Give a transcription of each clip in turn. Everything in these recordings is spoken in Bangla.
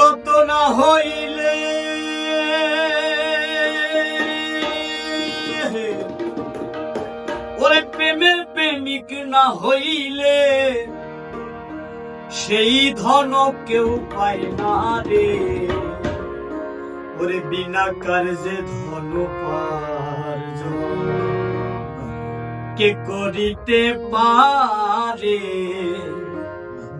গুরুগত না হইলে। ওরে প্রেমের প্রেমিক না হইলে, সেই ধন কেউ পায় না রে। ওরে বিনা কার্যে ধন পার্জন কে করিতে পারে?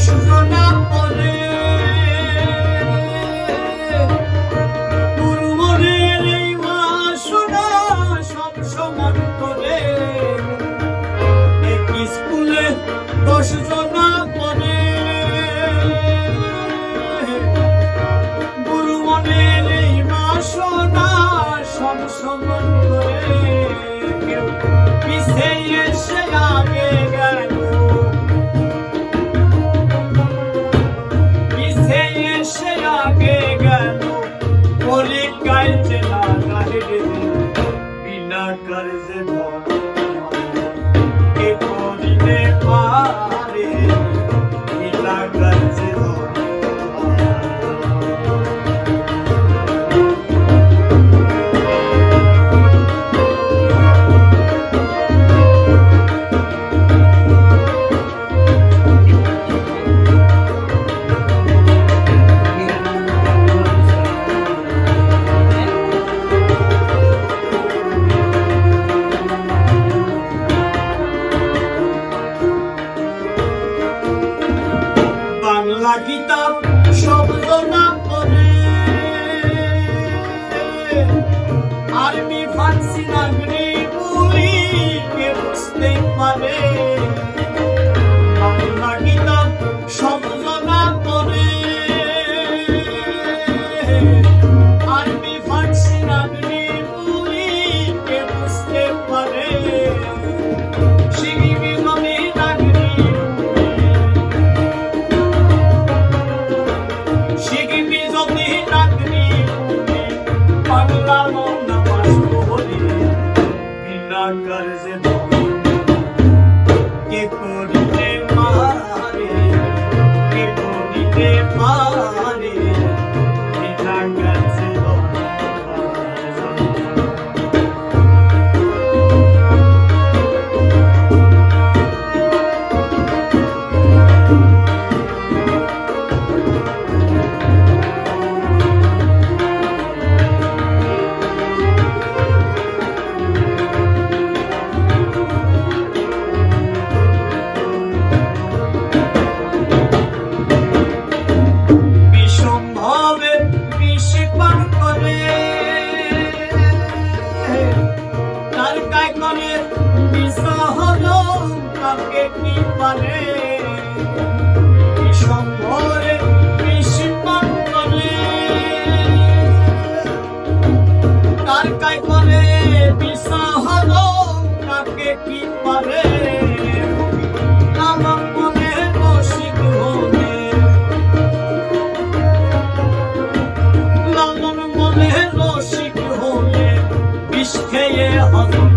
দশ জনা পড়ে গুরুমনের এই বাসনা সব সমান করে। এক স্কুলে দশ জনা পড়ে গুরুমনের এই বাসনা সব সমান করে। কেউ পিছে কে করিতে পারে? কিতাব শব্দ না পড়ে আর্মি ফার্সি নাগরি কে বুঝতে পারে। আমি কিতাব বিনা কার্যে ধন পারে সম্ভরে বেশি পান করে তার কাই করে? বিশা হলো। তাকে কি পারে বিষ খেয়ে হজম